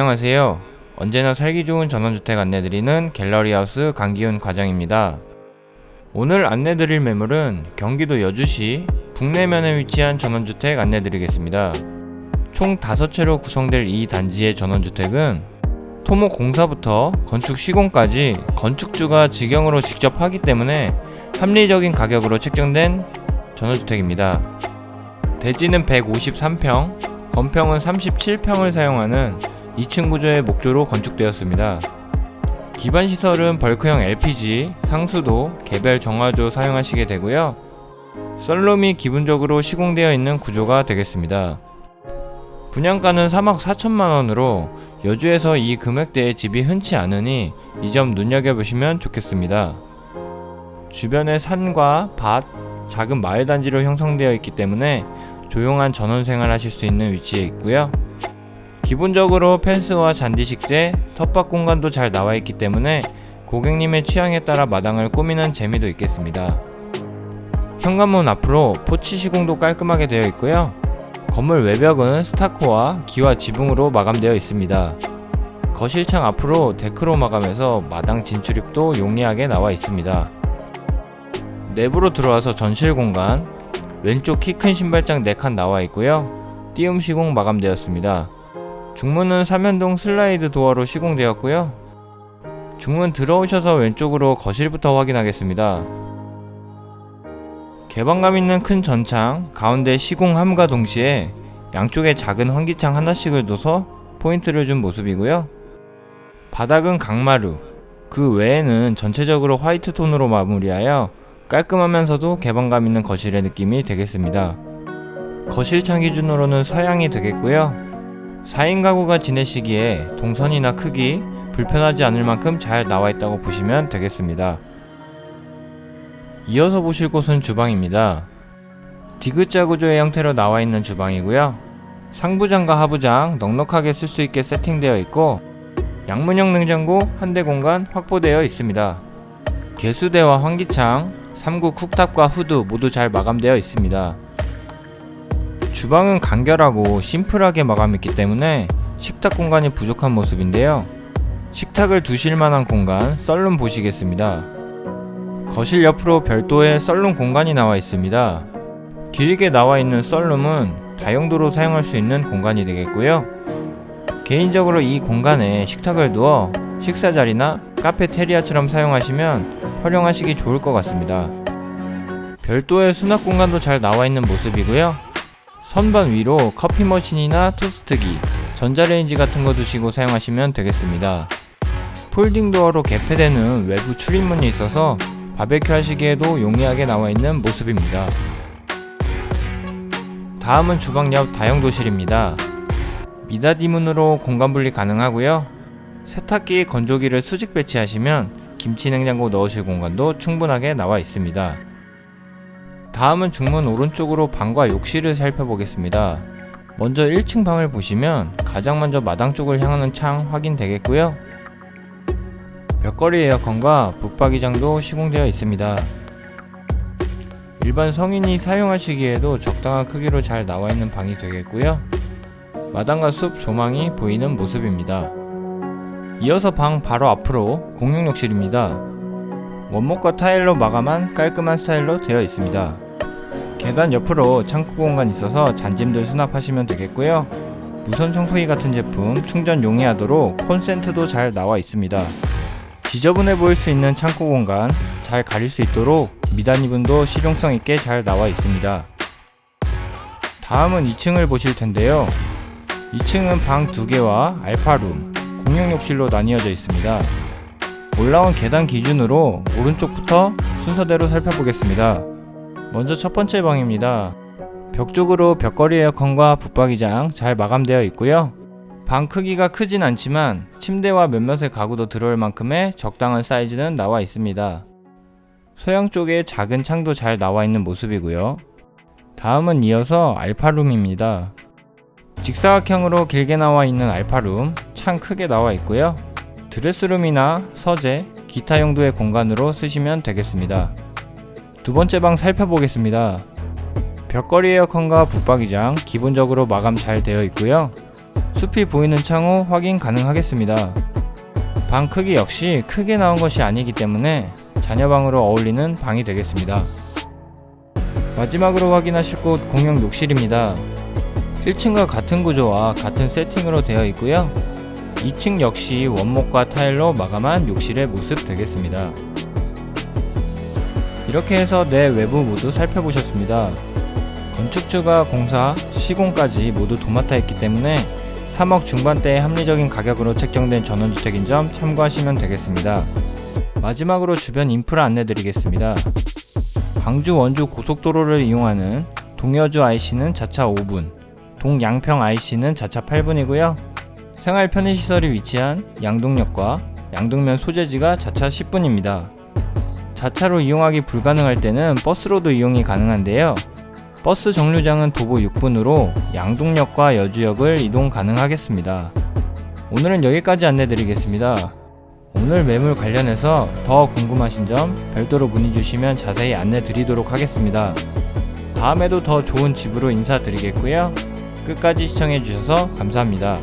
안녕하세요. 언제나 살기 좋은 전원주택 안내드리는 갤러리하우스 강기훈 과장입니다. 오늘 안내드릴 매물은 경기도 여주시 북내면에 위치한 전원주택 안내드리겠습니다. 총 5채로 구성될 이 단지의 전원주택은 토목 공사부터 건축 시공까지 건축주가 직영으로 직접 하기 때문에 합리적인 가격으로 책정된 전원주택입니다. 대지는 153평, 건평은 37평을 사용하는 2층 구조의 목조로 건축되었습니다. 기반 시설은 벌크형 LPG, 상수도, 개별 정화조 사용하시게 되고요. 썰룸이 기본적으로 시공되어 있는 구조가 되겠습니다. 분양가는 3억 4천만 원으로 여주에서 이 금액대의 집이 흔치 않으니 이 점 눈여겨보시면 좋겠습니다. 주변에 산과 밭, 작은 마을 단지로 형성되어 있기 때문에 조용한 전원 생활 하실 수 있는 위치에 있고요. 기본적으로 펜스와 잔디 식재, 텃밭 공간도 잘 나와 있기 때문에 고객님의 취향에 따라 마당을 꾸미는 재미도 있겠습니다. 현관문 앞으로 포치 시공도 깔끔하게 되어 있고요. 건물 외벽은 스타코와 기와 지붕으로 마감되어 있습니다. 거실창 앞으로 데크로 마감해서 마당 진출입도 용이하게 나와 있습니다. 내부로 들어와서 전실 공간, 왼쪽 키 큰 신발장 4칸 나와 있고요. 띄움 시공 마감되었습니다. 중문은 삼연동 슬라이드 도어로 시공되었고요. 중문 들어오셔서 왼쪽으로 거실부터 확인하겠습니다. 개방감 있는 큰 전창, 가운데 시공함과 동시에 양쪽에 작은 환기창 하나씩을 둬서 포인트를 준 모습이고요. 바닥은 강마루, 그 외에는 전체적으로 화이트 톤으로 마무리하여 깔끔하면서도 개방감 있는 거실의 느낌이 되겠습니다. 거실창 기준으로는 서양이 되겠고요. 4인 가구가 지내시기에 동선이나 크기 불편하지 않을 만큼 잘 나와 있다고 보시면 되겠습니다. 이어서 보실 곳은 주방입니다. 디귿자 구조의 형태로 나와 있는 주방이고요. 상부장과 하부장 넉넉하게 쓸 수 있게 세팅되어 있고 양문형 냉장고 한 대 공간 확보되어 있습니다. 개수대와 환기창, 3구 쿡탑과 후드 모두 잘 마감되어 있습니다. 주방은 간결하고 심플하게 마감했기 때문에 식탁 공간이 부족한 모습인데요. 식탁을 두실 만한 공간 썰룸 보시겠습니다. 거실 옆으로 별도의 썰룸 공간이 나와 있습니다. 길게 나와 있는 썰룸은 다용도로 사용할 수 있는 공간이 되겠고요. 개인적으로 이 공간에 식탁을 두어 식사 자리나 카페테리아처럼 사용하시면 활용하시기 좋을 것 같습니다. 별도의 수납 공간도 잘 나와 있는 모습이고요. 선반 위로 커피 머신이나 토스트기, 전자레인지 같은 거 두시고 사용하시면 되겠습니다. 폴딩 도어로 개폐되는 외부 출입문이 있어서 바베큐 하시기에도 용이하게 나와 있는 모습입니다. 다음은 주방 옆 다용 도실입니다. 미닫이 문으로 공간 분리 가능하고요. 세탁기, 건조기를 수직 배치하시면 김치 냉장고 넣으실 공간도 충분하게 나와 있습니다. 다음은 중문 오른쪽으로 방과 욕실을 살펴보겠습니다. 먼저 1층 방을 보시면 가장 먼저 마당 쪽을 향하는 창 확인되겠고요. 벽걸이 에어컨과 북박이장도 시공되어 있습니다. 일반 성인이 사용하시기에도 적당한 크기로 잘 나와 있는 방이 되겠고요. 마당과 숲 조망이 보이는 모습입니다. 이어서 방 바로 앞으로 공용 욕실입니다. 원목과 타일로 마감한 깔끔한 스타일로 되어 있습니다. 계단 옆으로 창고 공간 있어서 잔짐들 수납하시면 되겠고요. 무선 청소기 같은 제품 충전 용이하도록 콘센트도 잘 나와 있습니다. 지저분해 보일 수 있는 창고 공간 잘 가릴 수 있도록 미단 이분도 실용성 있게 잘 나와 있습니다. 다음은 2층을 보실 텐데요. 2층은 방 2개와 알파룸, 공용 욕실로 나뉘어져 있습니다. 올라온 계단 기준으로 오른쪽부터 순서대로 살펴보겠습니다. 먼저 첫 번째 방입니다. 벽 쪽으로 벽걸이 에어컨과 붙박이장 잘 마감되어 있고요. 방 크기가 크진 않지만 침대와 몇몇의 가구도 들어올 만큼의 적당한 사이즈는 나와 있습니다. 소형 쪽에 작은 창도 잘 나와 있는 모습이고요. 다음은 이어서 알파룸입니다. 직사각형으로 길게 나와 있는 알파룸, 창 크게 나와 있고요. 드레스룸이나 서재, 기타 용도의 공간으로 쓰시면 되겠습니다. 두 번째 방 살펴보겠습니다. 벽걸이 에어컨과 붙박이장 기본적으로 마감 잘 되어 있고요. 숲이 보이는 창호 확인 가능하겠습니다. 방 크기 역시 크게 나온 것이 아니기 때문에 자녀방으로 어울리는 방이 되겠습니다. 마지막으로 확인하실 곳 공용 욕실입니다. 1층과 같은 구조와 같은 세팅으로 되어 있고요. 2층 역시 원목과 타일로 마감한 욕실의 모습 되겠습니다. 이렇게 해서 내 외부 모두 살펴보셨습니다. 건축주가 공사, 시공까지 모두 도맡아 했기 때문에 3억 중반대의 합리적인 가격으로 책정된 전원주택인 점 참고하시면 되겠습니다. 마지막으로 주변 인프라 안내 드리겠습니다. 광주 원주 고속도로를 이용하는 동여주 IC는 자차 5분, 동양평 IC는 자차 8분이고요. 생활 편의시설이 위치한 양동역과 양동면 소재지가 자차 10분입니다. 자차로 이용하기 불가능할 때는 버스로도 이용이 가능한데요. 버스 정류장은 도보 6분으로 양동역과 여주역을 이동 가능하겠습니다. 오늘은 여기까지 안내 드리겠습니다. 오늘 매물 관련해서 더 궁금하신 점 별도로 문의 주시면 자세히 안내 드리도록 하겠습니다. 다음에도 더 좋은 집으로 인사드리겠고요. 끝까지 시청해 주셔서 감사합니다.